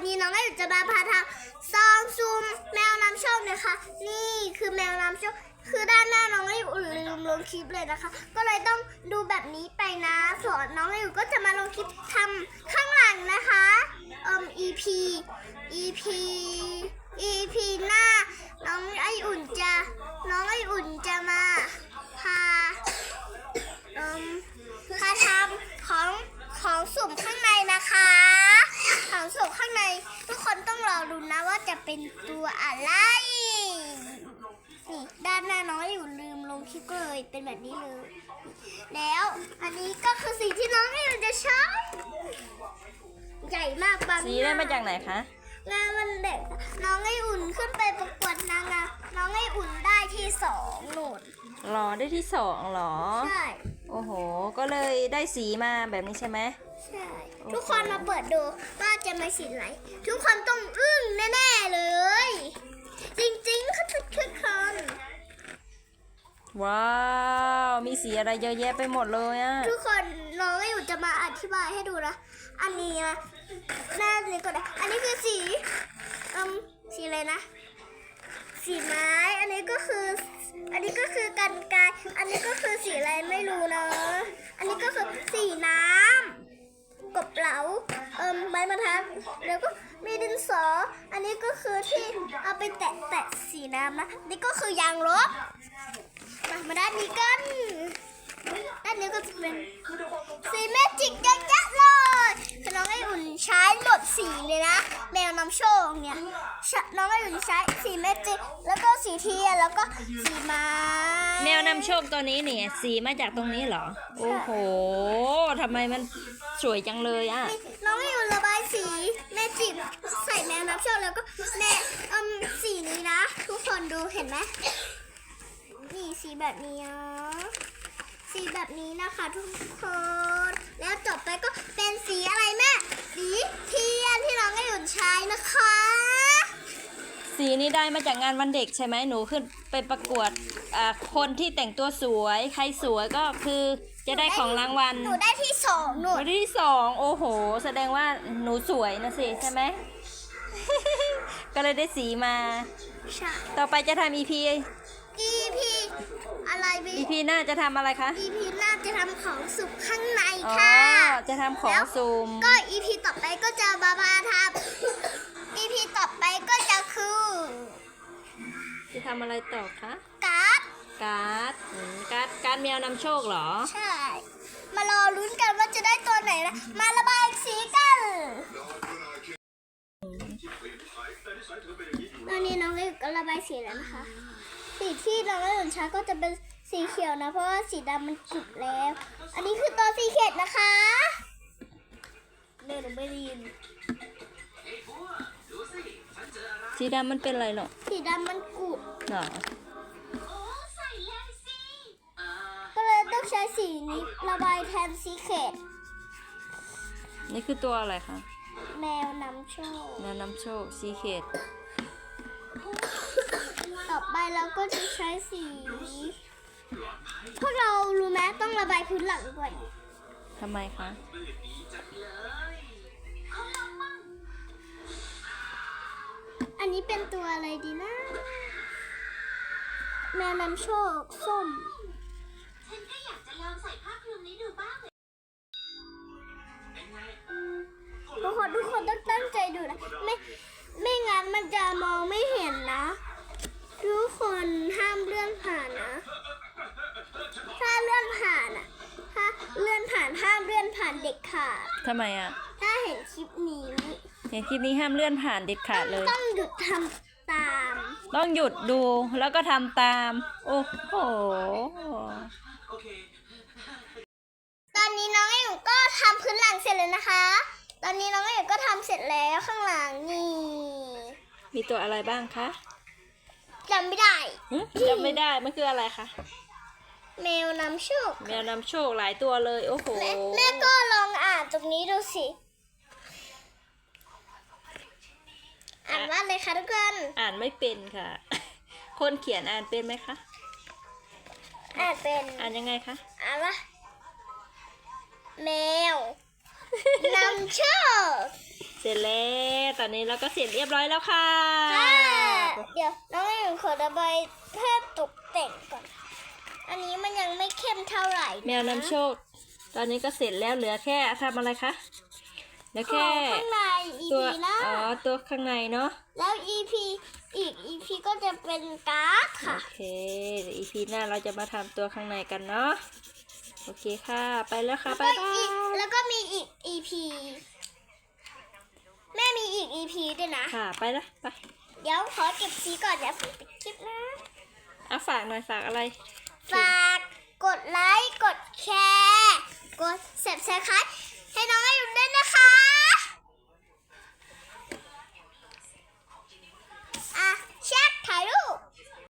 วันนี้น้องก็อยู่จะมาพาทำซองซูมแมวน้ำโชคนะคะ นี่คือแมวน้ำโชคคือด้านหน้าน้องก็อยู่ลืมลงคลิปเลยนะคะ ก็เลยต้องดูแบบนี้ไปนะส่วนน้องก็อยู่ก็จะมาลงคลิปทำข้างหลังนะคะเอ่ม EP EP EP หน้าน้องไออุ่นจะมาพา เอิ่มพาทำของของสุ่มข้างในนะคะ ของสุ่มข้างใน ทุกคนต้องรอดูนะว่า จะเป็นตัวอะไร นี่ด้านหน้าน้องอยู่ลืมลงคลิปก็เลย เป็นแบบนี้เลย แล้วอันนี้ก็คือสิ่งที่น้องอยู่จะใช้ใหญ่มากบางสีได้มาจากไหนคะงานวันเด็กน้องไออุ่นขึ้นไปประกวดนางงามน้องไออุ่นได้ที่สองหนุนหรอได้ที่สองหรอ ใช่ โอ้โห ก็เลยได้สีมาแบบนี้ใช่ไหม ใช่ ทุกคนมาเปิดดูว่าจะมาสีไหน ทุกคนต้องอึ้งแน่ๆเลย จริงๆค่ะทุกทุกคนว้าว มีสีอะไรเยอะแยะไปหมดเลยอะทุกคนน้องอยู่จะมาอธิบายให้ดูนะ อันนี้นะหน้านี้ก็ได้อันนี้คือสีอืมสีอะไรนะ สีไม้ อันนี้ก็คือ อันนี้ก็คือกันไกรอันนี้ก็คือสีอะไรไม่รู้นะอันนี้ก็คือสีน้ ไม้บรรทัดแล้วก็มีดินสอ อันนี้ก็คือที่เอาไปแตะแตะสีน้ำนะ นี่ก็คือยางลบมามาด้านนี้กัน ด้านนี้ก็จะเป็นสีเมจิกเยอะแยะเลยคือน้องไออุ่นใช้หมดสีเลยนะ แมวนำโชคเนี่ยใช้น้องไออุ่นใช้สีเมจิก แล้วก็สีเทียน แล้วก็สีไม้แมวนำโชคตัวนี้เนี่ย สีมาจากตรงนี้เหรอ โอ้โหทำไมมันสวยจังเลยอะนี่น้องไออุ่น ส่แมวนำโชคแล้วก็แม่อืมสีนี้นะ ทุกคนดูเห็นไหมนี่สีแบบนี้นะสีแบบนี้นะคะ ทุกคน แล้วต่อไปก็เป็นสีอะไรแม่สีเทียนที่น้องไออุ่นใช้นะคะ สีนี้ได้มาจากงานวันเด็กใช่ไหมหนูขึ้นไปประกวดอ่าคนที่แต่งตัวสวย ใครสวยก็คือจะได้ของรางวัลหนูได้ที่สองหนู วันที่สองโอ้โห แสดงว่าหนูสวยนะสิใช่ไหม ก็เลยได้สีมา ใช่ ต่อไปจะทำ EP EP อะไรบี EP หน้าจะทำอะไรคะ EP น่าจะทำของสุกข้างในอ๋อ ค่ะจะทำของซูมก็ EP ต่อไปก็จะบาบาทำ EP ต่อไปก็จะคือจะทำอะไรต่อคะ การ์ดการ์ดอืมการ์ดการ์ดแมวนำโชคเหรอ ใช่ มารอลุ้นกันว่าจะได้ตัวไหนนะ มาระบายสีกัน ตอนนี้น้องก็ก็ระบายสีแล้วนะคะ สีที่น้องก็หนุนช้าก็จะเป็นสีเขียวนะ เพราะว่าสีดำมันจุดแล้ว อันนี้คือตัวสีเขียวนะคะเดี๋ยวหนูไม่ได้ยินสีดำมันเป็นอะไรหรอสีดำมันกุดหรอก็เลยต้องใช้สีนี้ระบายแทนสีเขตนี่คือตัวอะไรคะ แมวนำโชค แมวนำโชคสีเขตต่อไปเราก็จะใช้สี พวกเรารู้ไหมต้องระบายพื้นหลังด้วยทำไมคะ อันนี้เป็นตัวอะไรดีนะ แมวนำโชค ส้ม ฉันก็อยากจะลองใส่ผ้าคลุมนี้ดูบ้างเลยทุกคน คนต้องตั้งใจดูนะ ไม่ไม่งั้นมันจะมองไม่เห็นนะ ทุกคนห้ามเลื่อนผ่านนะ ถ้าเลื่อนผ่านอะ ถ้าเลื่อนผ่านห้ามเลื่อนผ่านเด็กขาด ทำไมอะถ้าเห็นคลิปนี้เห็นคลิปนี้ห้ามเลื่อนผ่านเด็ดขาดเลย ต้องหยุดทำตาม ต้องหยุดดูแล้วก็ทำตาม โอ้โห ตอนนี้น้องไอหนูก็ทำพื้นหลังเสร็จแล้วนะคะ ตอนนี้น้องไอหนูก็ทำเสร็จแล้วข้างหลังนี่มีตัวอะไรบ้างคะจำไม่ได้ หึจำไม่ได้ มันคืออะไรคะ แมวนำโชคแมวนำโชคหลายตัวเลย โอ้โห แม่แม่ก็ลองอ่านตรงนี้ดูสิ อ่านว่าอะไรคะทุกคนอ่านไม่เป็นค่ะ คนเขียนอ่านเป็นไหมคะ อ่านเป็น อ่านยังไงคะ อ่านว่าแมว นำโชคเสร็จแล้วตอนนี้เราก็เสร็จเรียบร้อยแล้วค่ะ ค่ะเดี๋ยวน้องหนึ่งขอระบายเพิ่มตกแต่งก่อน อันนี้มันยังไม่เข้มเท่าไหร่ะแมวนำโชค ตอนนี้ก็เสร็จแล้วเหลือแค่ทำอะไรคะเหลือขแค่องข้างใน ตัว EP หน้าอ๋อตัวข้างในเนาะแล้ว EP อีก EP ก็จะเป็นการ์ดโอค่ะเคเดี๋ยวอีพีหน้าเราจะมาทำตัวข้างในกันเนาะ โอเคค่ะ ไปแล้วค่ะแล้วไปก็บาอีกยแล้วก็มีอีก EP แม่มีอีก EP ด้วยนะ ค่ะ ไปแล้วไป เดี๋ยวขอเก็บสีก่อนเดี๋ยวผมปิดคลิปนะอะฝากหน่อยฝากอะไร ฝากกดไลค์ กดแชร์